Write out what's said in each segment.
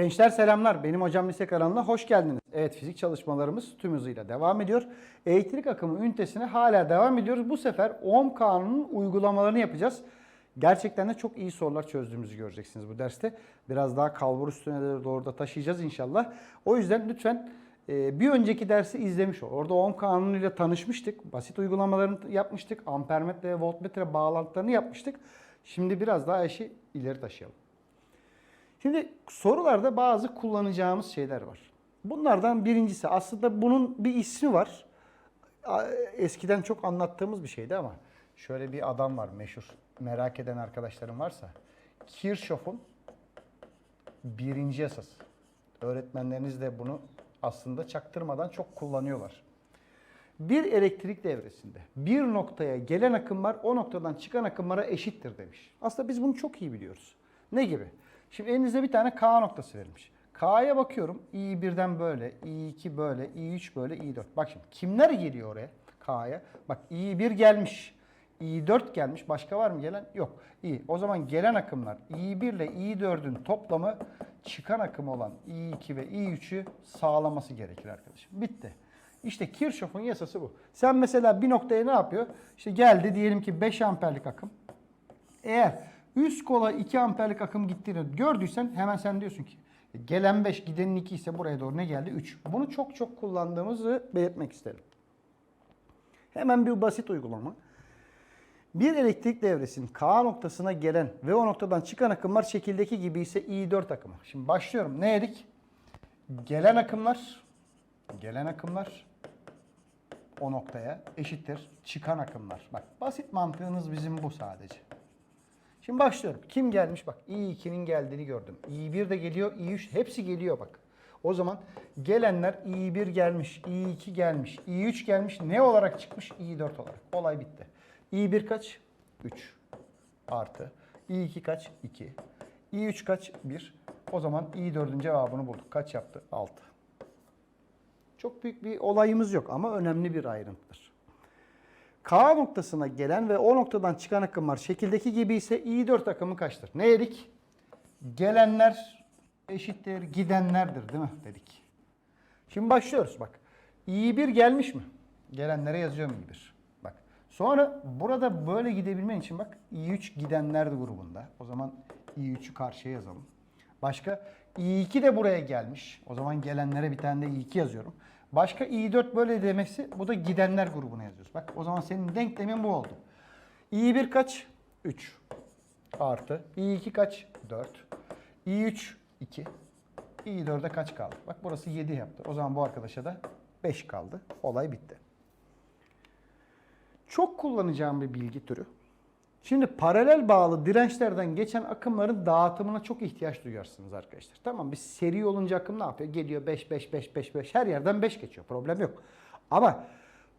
Gençler selamlar. Benim Hocam Lise kanalına hoş geldiniz. Evet fizik çalışmalarımız tüm hızıyla devam ediyor. Elektrik akımı ünitesine hala devam ediyoruz. Bu sefer Ohm kanunun uygulamalarını yapacağız. Gerçekten de çok iyi sorular çözdüğümüzü göreceksiniz bu derste. Biraz daha kalbur üstüne doğru da taşıyacağız inşallah. O yüzden lütfen e, bir önceki dersi izlemiş ol. Orada Ohm kanunuyla tanışmıştık. Basit uygulamalarını yapmıştık. Ampermetre ve voltmetre bağlantılarını yapmıştık. Şimdi biraz daha işi ileri taşıyalım. Şimdi sorularda bazı kullanacağımız şeyler var. Bunlardan birincisi aslında bunun bir ismi var. Eskiden çok anlattığımız bir şeydi ama şöyle bir adam var meşhur. Merak eden arkadaşlarım varsa. Kirchhoff'un birinci yasası. Öğretmenleriniz de bunu aslında çaktırmadan çok kullanıyorlar. Bir elektrik devresinde bir noktaya gelen akımlar o noktadan çıkan akımlara eşittir demiş. Aslında biz bunu çok iyi biliyoruz. Ne gibi? Şimdi elinizde bir tane K noktası verilmiş. K'ya bakıyorum. I1'den böyle, I2 böyle, I3 böyle, I4. Bak şimdi kimler geliyor oraya? K'ya. Bak I1 gelmiş. I4 gelmiş. Başka var mı gelen? Yok. İyi. O zaman gelen akımlar I1 ile I4'ün toplamı çıkan akım olan I2 ve I3'ü sağlaması gerekir arkadaşım. Bitti. İşte Kirchhoff'un yasası bu. Sen mesela bir noktaya ne yapıyor? İşte geldi diyelim ki 5 amperlik akım. Eğer üst kola 2 amperlik akım gittiğini gördüysen hemen sen diyorsun ki gelen 5 gidenin 2 ise buraya doğru ne geldi? 3. Bunu çok çok kullandığımızı belirtmek isterim. Hemen bir basit uygulama. Bir elektrik devresinin K noktasına gelen ve o noktadan çıkan akımlar şekildeki gibi ise I4 akımı. Şimdi başlıyorum. Ne dedik? Gelen akımlar gelen akımlar o noktaya eşittir çıkan akımlar. Bak basit mantığınız bizim bu sadece. Şimdi başlıyorum. Kim gelmiş? Bak i2'nin geldiğini gördüm. i1 de geliyor, i3 hepsi geliyor bak. O zaman gelenler i1 gelmiş, i2 gelmiş, i3 gelmiş. Ne olarak çıkmış? i4 olarak. Olay bitti. i1 kaç? 3 artı. i2 kaç? 2. i3 kaç? 1. O zaman i4'ün cevabını bulduk. Kaç yaptı? 6. Çok büyük bir olayımız yok ama önemli bir ayrıntıdır. K noktasına gelen ve o noktadan çıkan akımlar şekildeki gibi ise I4 akımı kaçtır? Ne dedik? Gelenler eşittir gidenlerdir değil mi dedik. Şimdi başlıyoruz bak. I1 gelmiş mi? Gelenlere yazıyorum I1. Bak. Sonra burada böyle gidebilmen için bak I3 gidenler grubunda. O zaman I3'ü karşıya yazalım. Başka I2 de buraya gelmiş. O zaman gelenlere bir tane de I2 yazıyorum. Başka I4 böyle demesi bu da gidenler grubuna yazıyoruz. Bak o zaman senin denklemin bu oldu. I1 kaç? 3 artı. I2 kaç? 4. I3 2. I4'e kaç kaldı? Bak burası 7 yaptı. O zaman bu arkadaşa da 5 kaldı. Olay bitti. Çok kullanacağım bir bilgi türü. Şimdi paralel bağlı dirençlerden geçen akımların dağıtımına çok ihtiyaç duyarsınız arkadaşlar. Tamam bir seri olunca akım ne yapıyor? Geliyor 5 5 5 5 5 her yerden 5 geçiyor. Problem yok. Ama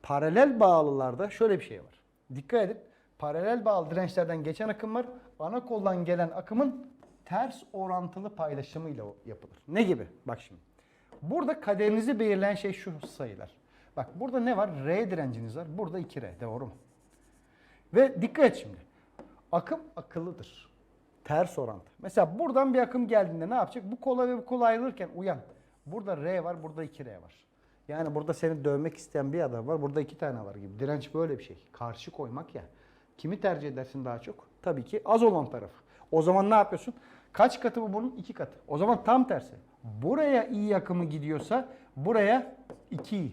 paralel bağlılarda şöyle bir şey var. Dikkat edin. Paralel bağlı dirençlerden geçen akımlar ana koldan gelen akımın ters orantılı paylaşımıyla yapılır. Ne gibi? Bak şimdi. Burada kaderinizi belirleyen şey şu sayılar. Bak burada ne var? R direnciniz var. Burada 2R. Doğru mu? Ve dikkat et şimdi. Akım akıllıdır. Ters orantı. Mesela buradan bir akım geldiğinde ne yapacak? Bu kola ve bu kola ayrılırken uyan. Burada R var, burada 2R var. Yani burada seni dövmek isteyen bir adam var, burada iki tane var gibi. Direnç böyle bir şey. Karşı koymak ya. Kimi tercih edersin daha çok? Tabii ki az olan tarafı. O zaman ne yapıyorsun? Kaç katı bu bunun? İki katı. O zaman tam tersi. Buraya iyi akımı gidiyorsa buraya 2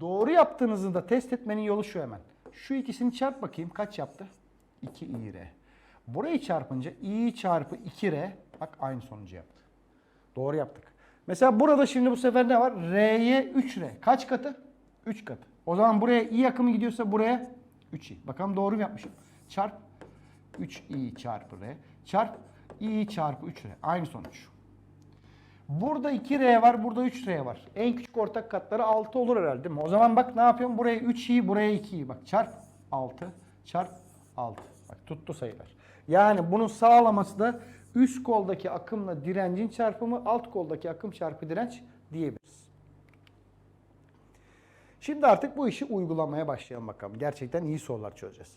Doğru yaptığınızı da test etmenin yolu şu hemen. Şu ikisini çarp bakayım kaç yaptı? 2 ir. Burayı çarpınca i çarpı 2r bak aynı sonucu yaptı. Doğru yaptık. Mesela burada şimdi bu sefer ne var? R'ye 3R. Kaç katı? 3 katı. O zaman buraya i akımı gidiyorsa buraya 3i. Bakalım doğru mu yapmışım? Çarp 3i çarpı r. Çarp i çarpı 3r. Aynı sonuç. Burada 2R var, burada 3R var. En küçük ortak katları 6 olur herhalde değil mi? O zaman bak ne yapıyorum? Buraya 3i, buraya 2i. Bak çarp 6, çarp 6. Bak tuttu sayılar. Yani bunun sağlaması da üst koldaki akımla direncin çarpımı, alt koldaki akım çarpı direnç diyebiliriz. Şimdi artık bu işi uygulamaya başlayalım bakalım. Gerçekten iyi sorular çözeceğiz.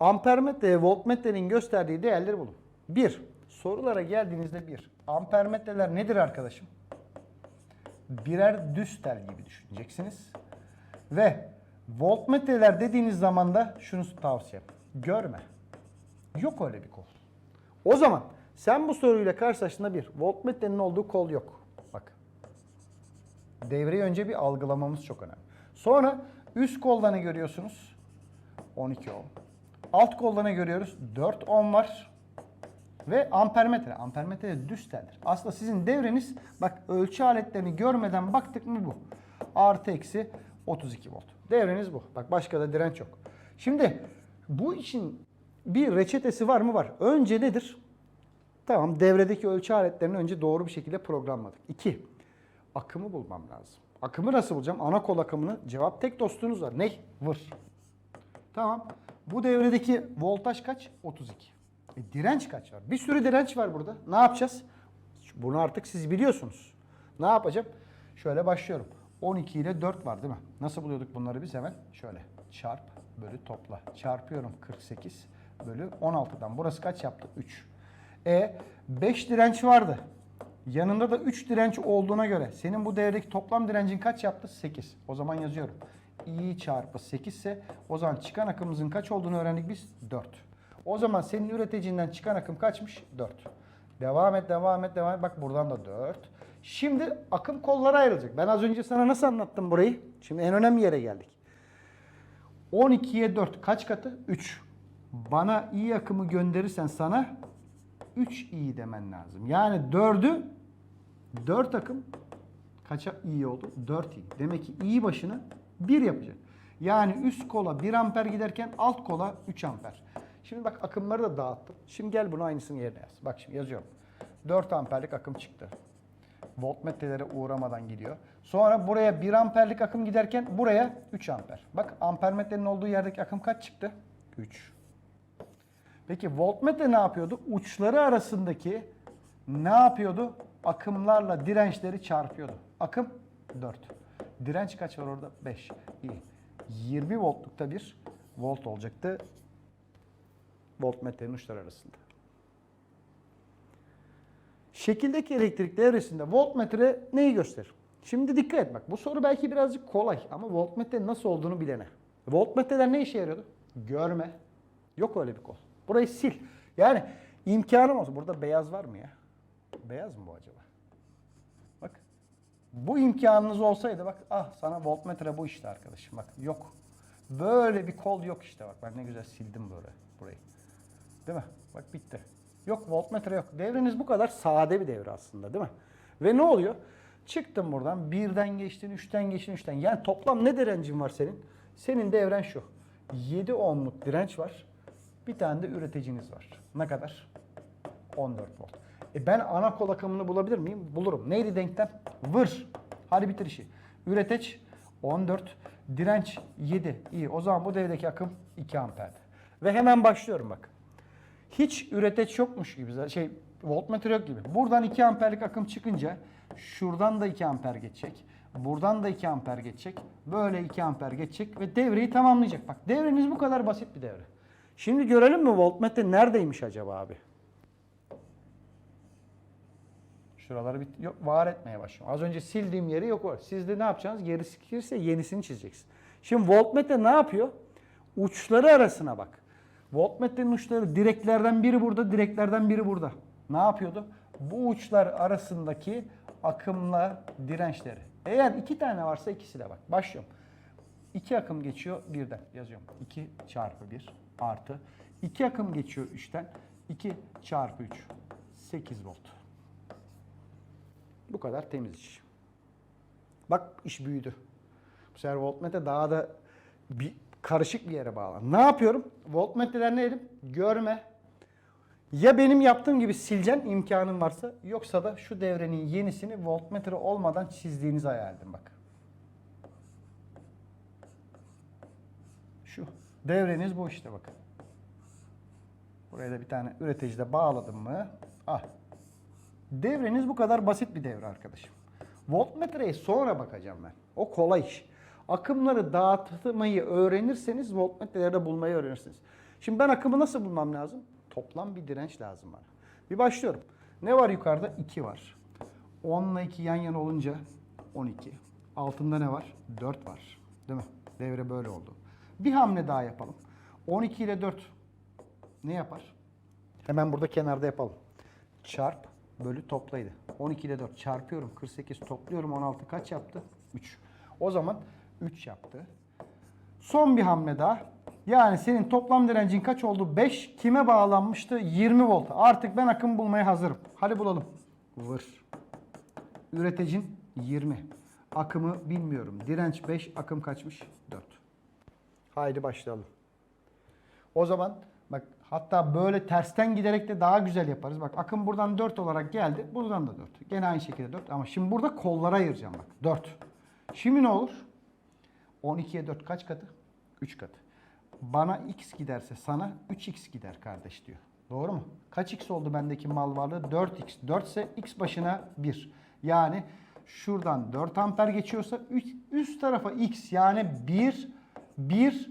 Ampermetre ve voltmetrenin gösterdiği değerleri bulun. 1. Sorulara geldiğinizde bir. Ampermetreler nedir arkadaşım? Birer düz tel gibi düşüneceksiniz. Ve voltmetreler dediğiniz zaman da şunu tavsiye Görme. Yok öyle bir kol. O zaman sen bu soruyla karşılaştığında bir. Voltmetrenin olduğu kol yok. Bak. Devreyi önce bir algılamamız çok önemli. Sonra üst kolda ne görüyorsunuz? 12 ohm. Alt kolda ne görüyoruz? 4 ohm var. Ve ampermetre. Ampermetre de düz teldir. Aslında sizin devreniz bak ölçü aletlerini görmeden baktık mı bu. Artı eksi 32 volt. Devreniz bu. Bak başka da direnç yok. Şimdi bu için bir reçetesi var mı? Var. Önce nedir? Tamam devredeki ölçü aletlerini önce doğru bir şekilde programladık. İki, akımı bulmam lazım. Akımı nasıl bulacağım? Ana kol akımını cevap tek dostunuz var. Ne? Vır. Tamam. Bu devredeki voltaj kaç? 32. E, direnç kaç var? Bir sürü direnç var burada. Ne yapacağız? Bunu artık siz biliyorsunuz. Ne yapacağım? Şöyle başlıyorum. 12 ile 4 var değil mi? Nasıl buluyorduk bunları biz hemen? Şöyle çarp bölü topla. Çarpıyorum 48 bölü 16'dan. Burası kaç yaptı? 3. E 5 direnç vardı. Yanında da 3 direnç olduğuna göre senin bu devredeki toplam direncin kaç yaptı? 8. O zaman yazıyorum. I çarpı 8 ise o zaman çıkan akımımızın kaç olduğunu öğrendik biz? 4. O zaman senin üreticinden çıkan akım kaçmış? 4. Devam et, devam et, devam et. Bak buradan da 4. Şimdi akım kollara ayrılacak. Ben az önce sana nasıl anlattım burayı? Şimdi en önemli yere geldik. 12'ye 4 kaç katı? 3. Bana i akımı gönderirsen sana 3 i demen lazım. Yani 4'ü 4 akım kaça i oldu? 4 i. Demek ki i başına 1 yapacak. Yani üst kola 1 amper giderken alt kola 3 amper. Şimdi bak akımları da dağıttım. Şimdi gel bunu aynısını yerine yaz. Bak şimdi yazıyorum. 4 amperlik akım çıktı. Voltmetrelere uğramadan gidiyor. Sonra buraya 1 amperlik akım giderken buraya 3 amper. Bak ampermetrenin olduğu yerdeki akım kaç çıktı? 3. Peki voltmetre ne yapıyordu? Uçları arasındaki ne yapıyordu? Akımlarla dirençleri çarpıyordu. Akım 4. Direnç kaç var orada? 5. İyi. 20 voltlukta bir volt olacaktı voltmetrenin uçları arasında. Şekildeki elektrik devresinde voltmetre neyi gösterir? Şimdi dikkat et bak bu soru belki birazcık kolay ama voltmetre nasıl olduğunu bilene. Voltmetreler ne işe yarıyordu? Görme. Yok öyle bir kol. Burayı sil. Yani imkanım olsa burada beyaz var mı ya? Beyaz mı bu acaba? Bak. Bu imkanınız olsaydı bak ah sana voltmetre bu işte arkadaşım. Bak yok. Böyle bir kol yok işte bak. Ben ne güzel sildim böyle burayı. Değil mi? Bak bitti. Yok voltmetre yok. Devreniz bu kadar sade bir devre aslında değil mi? Ve ne oluyor? Çıktın buradan birden geçtin, üçten geçtin, üçten. Yani toplam ne direncin var senin? Senin devren şu. 7 ohmluk direnç var. Bir tane de üreticiniz var. Ne kadar? 14 volt. E ben ana kol akımını bulabilir miyim? Bulurum. Neydi denklem? Vır. Hadi bitir işi. Üreteç 14, direnç 7. İyi. O zaman bu devredeki akım 2 amperdi. Ve hemen başlıyorum bak. Hiç üreteç yokmuş gibi. Şey voltmetre yok gibi. Buradan 2 amperlik akım çıkınca şuradan da 2 amper geçecek. Buradan da 2 amper geçecek. Böyle 2 amper geçecek ve devreyi tamamlayacak. Bak devreniz bu kadar basit bir devre. Şimdi görelim mi voltmetre neredeymiş acaba abi? Şuraları bir yok, var etmeye başlıyorum. Az önce sildiğim yeri yok o. Siz de ne yapacaksınız? Gerisi gelirse yenisini çizeceksin. Şimdi voltmetre ne yapıyor? Uçları arasına bak. Voltmetrenin uçları direklerden biri burada, direklerden biri burada. Ne yapıyordu? Bu uçlar arasındaki akımla dirençleri. Eğer iki tane varsa ikisi de bak. Başlıyorum. İki akım geçiyor birden yazıyorum. 2 çarpı 1 artı. 2 akım geçiyor 3'ten. 2 çarpı 3. 8 volt. Bu kadar temiz iş. Bak iş büyüdü. Bu sefer voltmetre daha da bir karışık bir yere bağlı. Ne yapıyorum? Voltmetreler ne dedim? Görme. Ya benim yaptığım gibi sileceksin imkanın varsa yoksa da şu devrenin yenisini voltmetre olmadan çizdiğinizi hayal edin bak. Şu devreniz bu işte bakın. Buraya da bir tane üreticide bağladım mı? Ah. Devreniz bu kadar basit bir devre arkadaşım. Voltmetreye sonra bakacağım ben. O kolay iş. Akımları dağıtmayı öğrenirseniz voltmetreleri de bulmayı öğrenirsiniz. Şimdi ben akımı nasıl bulmam lazım? Toplam bir direnç lazım bana. Bir başlıyorum. Ne var yukarıda? 2 var. 10 ile 2 yan yana olunca 12. Altında ne var? 4 var. Değil mi? Devre böyle oldu. Bir hamle daha yapalım. 12 ile 4 ne yapar? Hemen burada kenarda yapalım. Çarp bölü toplaydı. 12 ile 4 çarpıyorum. 48 topluyorum. 16 kaç yaptı? 3. O zaman 3 yaptı. Son bir hamle daha. Yani senin toplam direncin kaç oldu? 5. Kime bağlanmıştı? 20 volt. Artık ben akım bulmaya hazırım. Hadi bulalım. Vır. Üreticin 20. Akımı bilmiyorum. Direnç 5, akım kaçmış? 4. Haydi başlayalım. O zaman bak hatta böyle tersten giderek de daha güzel yaparız. Bak akım buradan 4 olarak geldi. Buradan da 4. Gene aynı şekilde 4 ama şimdi burada kollara ayıracağım bak. 4. Şimdi ne olur? 12'ye 4 kaç katı? 3 katı. Bana x giderse sana 3x gider kardeş diyor. Doğru mu? Kaç x oldu bendeki mal varlığı? 4x. 4 ise x başına 1. Yani şuradan 4 amper geçiyorsa üst, tarafa x yani 1, 1,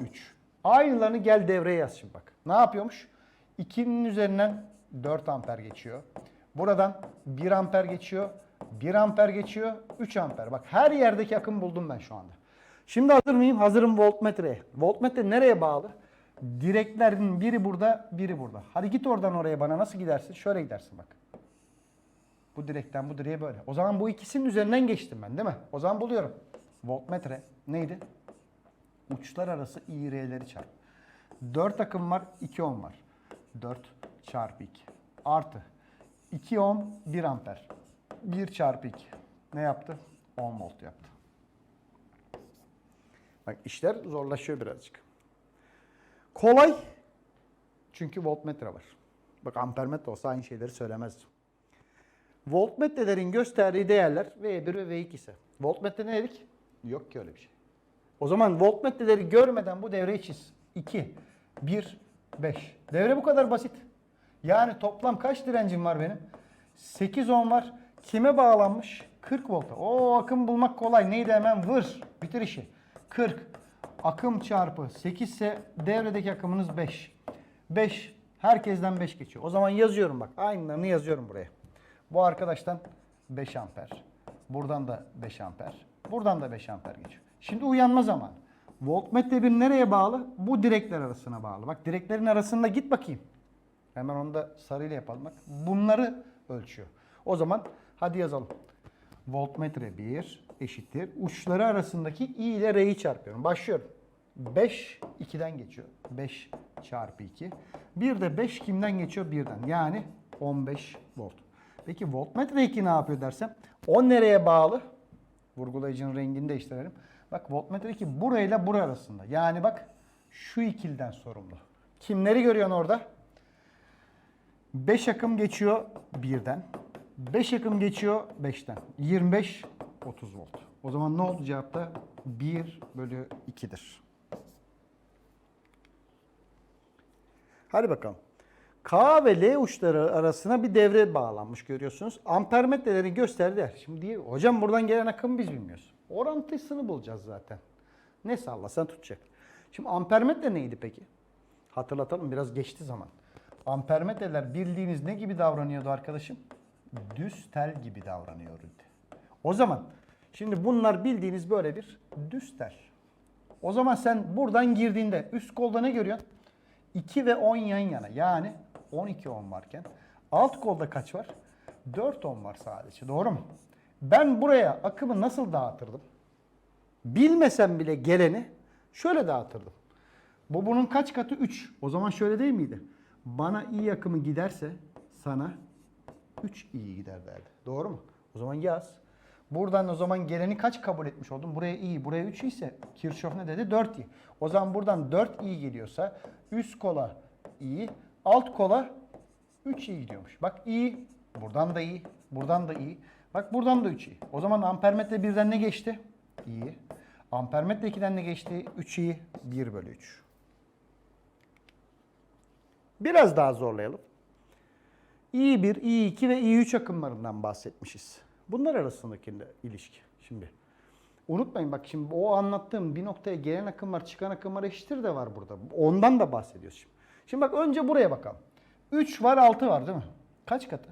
3. Aynılarını gel devreye yaz şimdi bak. Ne yapıyormuş? 2'nin üzerinden 4 amper geçiyor. Buradan 1 amper geçiyor. 1 amper geçiyor. 3 amper. Bak her yerdeki akım buldum ben şu anda. Şimdi hazır mıyım? Hazırım voltmetreye. Voltmetre nereye bağlı? Direklerin biri burada, biri burada. Hadi git oradan oraya bana nasıl gidersin? Şöyle gidersin bak. Bu direkten bu direğe böyle. O zaman bu ikisinin üzerinden geçtim ben değil mi? O zaman buluyorum. Voltmetre neydi? Uçlar arası İR'leri çarp. 4 akım var, 2 ohm var. 4 çarpı 2 artı 2 ohm 1 amper. 1 çarpı 2 ne yaptı? 10 volt yaptı. Bak işler zorlaşıyor birazcık. Kolay. Çünkü voltmetre var. Bak ampermetre olsa aynı şeyleri söylemezdim. Voltmetrelerin gösterdiği değerler V1 ve V2 ise. Voltmetre ne dedik? Yok ki öyle bir şey. O zaman voltmetreleri görmeden bu devreyi çiz. 2, 1, 5. Devre bu kadar basit. Yani toplam kaç direncim var benim? 8 ohm var. Kime bağlanmış? 40 volta. O akım bulmak kolay. Neydi hemen? Vır. Bitir işi. 40. Akım çarpı 8 ise devredeki akımınız 5. 5. Herkesten 5 geçiyor. O zaman yazıyorum bak. Aynılarını yazıyorum buraya. Bu arkadaştan 5 amper. Buradan da 5 amper. Buradan da 5 amper geçiyor. Şimdi uyanma zamanı. Voltmetre bir nereye bağlı? Bu direkler arasına bağlı. Bak direklerin arasında git bakayım. Hemen onu da sarıyla yapalım. Bak bunları ölçüyor. O zaman hadi yazalım. Voltmetre 1 eşittir. Uçları arasındaki i ile r'yi çarpıyorum. Başlıyorum. 5 2'den geçiyor. 5 çarpı 2. Bir de 5 kimden geçiyor? 1'den. Yani 15 volt. Peki voltmetre 2 ne yapıyor dersem? O nereye bağlı? Vurgulayıcının rengini değiştirelim. Bak voltmetre 2 burayla bura arasında. Yani bak şu ikilden sorumlu. Kimleri görüyorsun orada? 5 akım geçiyor 1'den. 5 akım geçiyor 5'ten. 25 30 volt. O zaman ne oldu cevapta? 1 bölü 2'dir. Hadi bakalım. K ve L uçları arasına bir devre bağlanmış görüyorsunuz. Ampermetreleri gösterdiler. Şimdi diye hocam buradan gelen akımı biz bilmiyoruz. Orantısını bulacağız zaten. Ne sallasan tutacak. Şimdi ampermetre neydi peki? Hatırlatalım biraz geçti zaman. Ampermetreler bildiğiniz ne gibi davranıyordu arkadaşım? Düz tel gibi davranıyordu. O zaman şimdi bunlar bildiğiniz böyle bir düz tel. O zaman sen buradan girdiğinde üst kolda ne görüyorsun? 2 ve 10 yan yana. Yani 12 ohm varken alt kolda kaç var? 4 ohm var sadece. Doğru mu? Ben buraya akımı nasıl dağıtırdım? Bilmesem bile geleni şöyle dağıtırdım. Bu bunun kaç katı? 3. O zaman şöyle değil miydi? Bana iyi akımı giderse sana 3 iyi gider derdi. Doğru mu? O zaman yaz. Buradan o zaman geleni kaç kabul etmiş oldum? Buraya iyi, buraya 3 ise Kirchhoff ne dedi? 4 iyi. O zaman buradan 4 iyi geliyorsa üst kola iyi, alt kola 3 iyi gidiyormuş. Bak iyi, buradan da iyi, buradan da iyi. Bak buradan da 3 iyi. O zaman ampermetre birden ne geçti? İyi. Ampermetre 2'den ne geçti? 3 iyi, 1 bölü 3. Biraz daha zorlayalım. I1, I2 ve I3 akımlarından bahsetmişiz. Bunlar arasındaki ilişki. Şimdi unutmayın bak şimdi o anlattığım bir noktaya gelen akımlar çıkan akımlar eşittir de var burada. Ondan da bahsediyoruz şimdi. Şimdi bak önce buraya bakalım. 3 var 6 var değil mi? Kaç katı?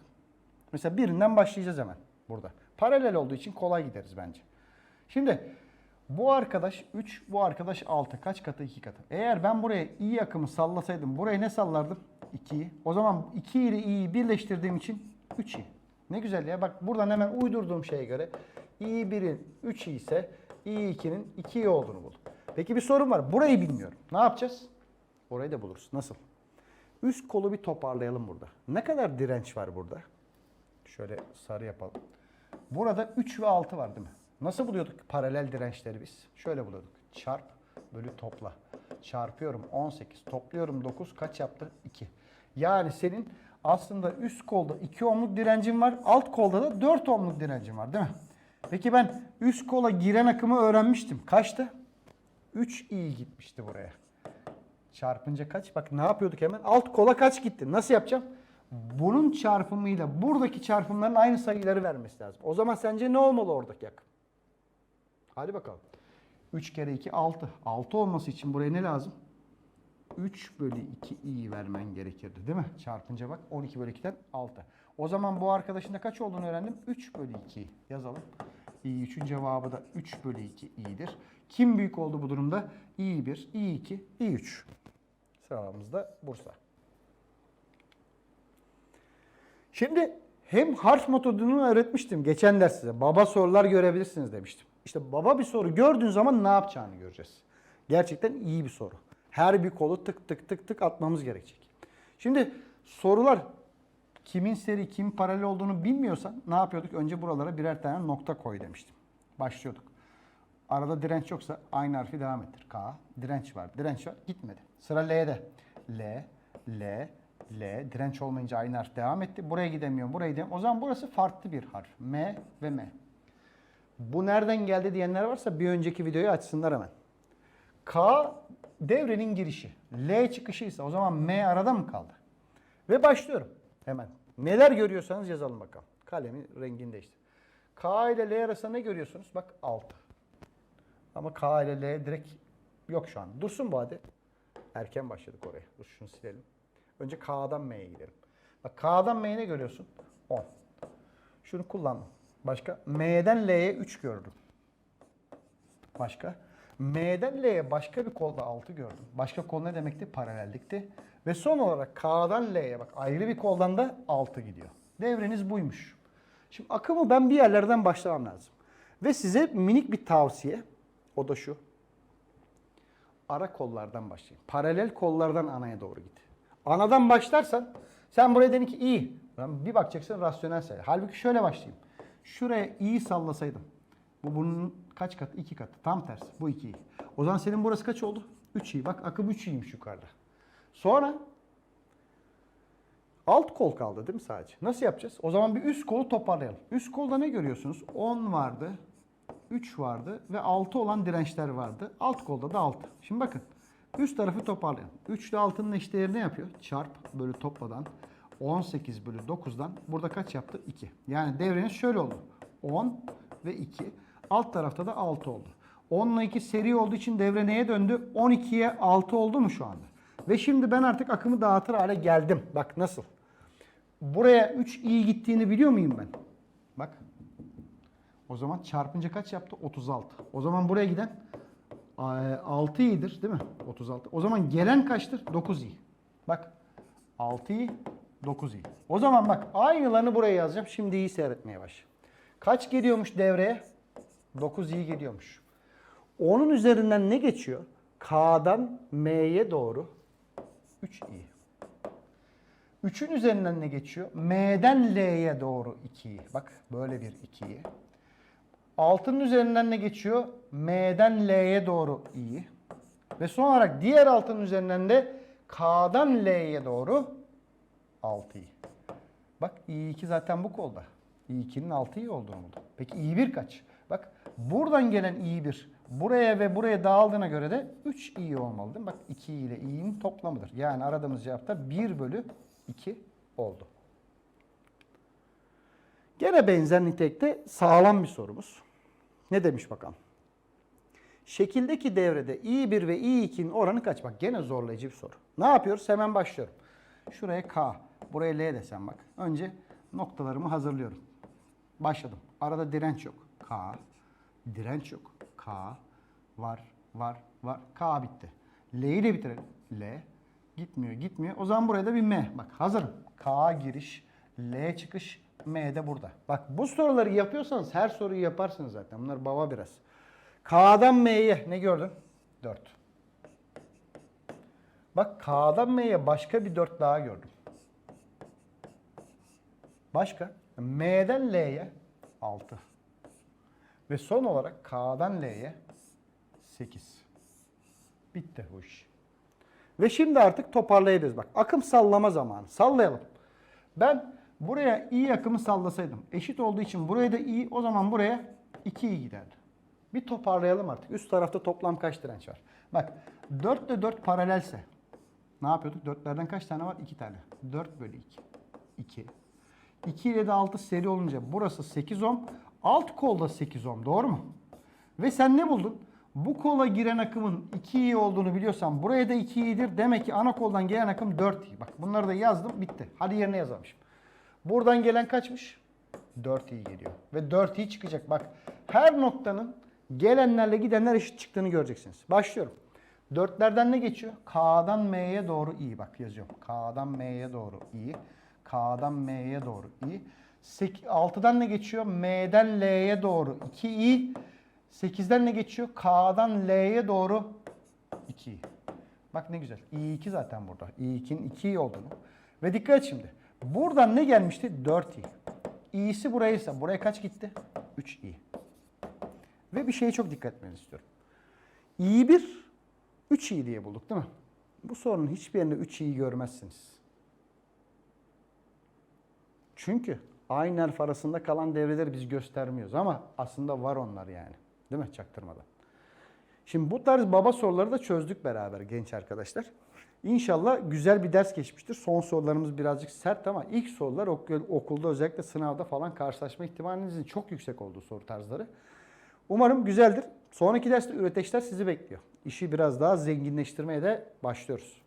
Mesela birinden başlayacağız hemen burada. Paralel olduğu için kolay gideriz bence. Şimdi bu arkadaş 3, bu arkadaş 6. Kaç katı? 2 katı. Eğer ben buraya i akımı sallasaydım buraya ne sallardım? 2'yi. O zaman 2 ile i'yi birleştirdiğim için 3i. Ne güzel ya. Bak buradan hemen uydurduğum şeye göre i1'in 3i ise i2'nin 2i olduğunu buldum. Peki bir sorun var. Burayı bilmiyorum. Ne yapacağız? Orayı da buluruz. Nasıl? Üst kolu bir toparlayalım burada. Ne kadar direnç var burada? Şöyle sarı yapalım. Burada 3 ve 6 var değil mi? Nasıl buluyorduk paralel dirençleri biz? Şöyle buluyorduk. Çarp bölü topla. Çarpıyorum 18. Topluyorum 9. Kaç yaptı? 2. Yani senin aslında üst kolda 2 ohmluk direncin var. Alt kolda da 4 ohmluk direncin var değil mi? Peki ben üst kola giren akımı öğrenmiştim. Kaçtı? 3 i gitmişti buraya. Çarpınca kaç? Bak ne yapıyorduk hemen? Alt kola kaç gitti? Nasıl yapacağım? Bunun çarpımıyla buradaki çarpımların aynı sayıları vermesi lazım. O zaman sence ne olmalı oradaki akım? Hadi bakalım. 3 kere 2 6. 6 olması için buraya ne lazım? 3 bölü 2 i vermen gerekirdi değil mi? Çarpınca bak 12 bölü 2'den 6. O zaman bu arkadaşın da kaç olduğunu öğrendim. 3 bölü 2 yazalım. i3'ün cevabı da 3 bölü 2 i'dir. Kim büyük oldu bu durumda? i1, i2, i3. Sıralamızda Bursa. Şimdi hem harf metodunu öğretmiştim geçen ders size. Baba sorular görebilirsiniz demiştim. İşte baba bir soru gördüğün zaman ne yapacağını göreceğiz. Gerçekten iyi bir soru. Her bir kolu tık tık tık tık atmamız gerekecek. Şimdi sorular kimin seri, kim paralel olduğunu bilmiyorsan ne yapıyorduk? Önce buralara birer tane nokta koy demiştim. Başlıyorduk. Arada direnç yoksa aynı harfi devam ettir. K. Direnç var. Direnç var. Gitmedi. Sıra L'de. L, L, L. Direnç olmayınca aynı harf devam etti. Buraya gidemiyorum. Buraya gidemiyorum. O zaman burası farklı bir harf. M ve M. Bu nereden geldi diyenler varsa bir önceki videoyu açsınlar hemen. K devrenin girişi. L çıkışı ise o zaman M arada mı kaldı? Ve başlıyorum hemen. Neler görüyorsanız yazalım bakalım. Kalemin rengini değiştir. K ile L arasında ne görüyorsunuz? Bak 6. Ama K ile L direkt yok şu an. Dursun bu hadi. Erken başladık oraya. Dur şunu silelim. Önce K'dan M'ye gidelim. Bak K'dan M'ye ne görüyorsun? 10. Şunu kullandım. Başka? M'den L'ye 3 gördüm. Başka? M'den L'ye başka bir kolda 6 gördüm. Başka kol ne demekti? Paralellikti. Ve son olarak K'dan L'ye bak ayrı bir koldan da 6 gidiyor. Devreniz buymuş. Şimdi akımı ben bir yerlerden başlamam lazım. Ve size minik bir tavsiye. O da şu. Ara kollardan başlayın. Paralel kollardan anaya doğru git. Anadan başlarsan sen buraya dedin ki. Ben bir bakacaksın rasyonel sayı. Halbuki şöyle başlayayım. Şuraya iyi sallasaydım. Bu bunun kaç katı? 2 katı. Tam tersi. Bu 2 iyi. O zaman senin burası kaç oldu? 3 iyi. Bak akım 3 iyiymiş yukarıda. Sonra alt kol kaldı değil mi sadece? Nasıl yapacağız? O zaman bir üst kolu toparlayalım. Üst kolda ne görüyorsunuz? 10 vardı. 3 vardı ve 6 olan dirençler vardı. Alt kolda da 6. Şimdi bakın. Üst tarafı toparlayalım. 3 ile 6'nın eşdeğeri ne yapıyor? Çarp bölü topladan 18 bölü 9'dan burada kaç yaptı? 2. Yani devreniz şöyle oldu. 10 ve 2. Alt tarafta da 6 oldu. 10 ile 2 seri olduğu için devre neye döndü? 12'ye 6 oldu mu şu anda? Ve şimdi ben artık akımı dağıtır hale geldim. Bak nasıl? Buraya 3 iyi gittiğini biliyor muyum ben? Bak. O zaman çarpınca kaç yaptı? 36. O zaman buraya giden 6 iyidir değil mi? 36. O zaman gelen kaçtır? 9 iyi. Bak 6 iyi, 9 iyi. O zaman bak aynılarını buraya yazacağım. Şimdi iyi seyretmeye başla. Kaç geliyormuş devreye? 9 iyi geliyormuş. Onun üzerinden ne geçiyor? K'dan M'ye doğru 3 iyi. 3'ün üzerinden ne geçiyor? M'den L'ye doğru 2'yi. Bak böyle bir 2'yi. 6'nın üzerinden ne geçiyor? M'den L'ye doğru iyi. Ve son olarak diğer 6'nın üzerinden de K'dan L'ye doğru 6'yı. Bak i2 zaten bu kolda. i2'nin 6 iyi olduğunu buldum. Peki i1 kaç? Bak buradan gelen i1 buraya ve buraya dağıldığına göre de 3 iyi olmalı değil mi? Bak 2 ile i'nin toplamıdır. Yani aradığımız cevap da 1 bölü 2 oldu. Gene benzer nitelikte sağlam bir sorumuz. Ne demiş bakalım? Şekildeki devrede i1 ve i2'nin oranı kaç? Bak gene zorlayıcı bir soru. Ne yapıyoruz? Hemen başlıyorum. Şuraya k. Buraya L desem bak. Önce noktalarımı hazırlıyorum. Başladım. Arada direnç yok. K. Direnç yok. K. Var, var, var. K bitti. L'yi de bitirelim. L. Gitmiyor, gitmiyor. O zaman buraya da bir M. Bak hazırım. K giriş, L çıkış, M de burada. Bak bu soruları yapıyorsanız her soruyu yaparsınız zaten. Bunlar baba biraz. K'dan M'ye ne gördün? 4. Bak K'dan M'ye başka bir 4 daha gördüm. Başka? M'den L'ye 6. Ve son olarak K'dan L'ye 8. Bitti bu iş. Ve şimdi artık toparlayabiliriz. Bak akım sallama zamanı. Sallayalım. Ben buraya i akımı sallasaydım. Eşit olduğu için buraya da i o zaman buraya 2i giderdi. Bir toparlayalım artık. Üst tarafta toplam kaç direnç var? Bak 4 ile 4 paralelse ne yapıyorduk? 4'lerden kaç tane var? 2 tane. 4 bölü 2. 2. 2 ile de 6 seri olunca burası 8 ohm. Alt kolda 8 ohm. Doğru mu? Ve sen ne buldun? Bu kola giren akımın 2i olduğunu biliyorsan buraya da 2i'dir. Demek ki ana koldan gelen akım 4i. Bak bunları da yazdım bitti. Hadi yerine yazalmışım. Buradan gelen kaçmış? 4i geliyor. Ve 4i çıkacak. Bak her noktanın gelenlerle gidenler eşit çıktığını göreceksiniz. Başlıyorum. Dörtlerden ne geçiyor? K'dan M'ye doğru i. Bak yazıyorum. K'dan M'ye doğru i. K'dan M'ye doğru i. 6'dan ne geçiyor? M'den L'ye doğru 2i. 8'den ne geçiyor? K'dan L'ye doğru 2i. Bak ne güzel. i2 zaten burada. i2'nin 2i olduğunu. Ve dikkat et şimdi. Buradan ne gelmişti? 4i. i'si burayaysa buraya kaç gitti? 3i. Ve bir şeye çok dikkat etmenizi istiyorum. i1 3i diye bulduk değil mi? Bu sorunun hiçbir yerinde 3i'yi görmezsiniz. Çünkü aynı harf arasında kalan devreleri biz göstermiyoruz ama aslında var onlar yani. Değil mi? Çaktırmadan. Şimdi bu tarz baba soruları da çözdük beraber genç arkadaşlar. İnşallah güzel bir ders geçmiştir. Son sorularımız birazcık sert ama ilk sorular okul- okulda özellikle sınavda falan karşılaşma ihtimalinizin çok yüksek olduğu soru tarzları. Umarım güzeldir. Sonraki derste üreteçler sizi bekliyor. İşi biraz daha zenginleştirmeye de başlıyoruz.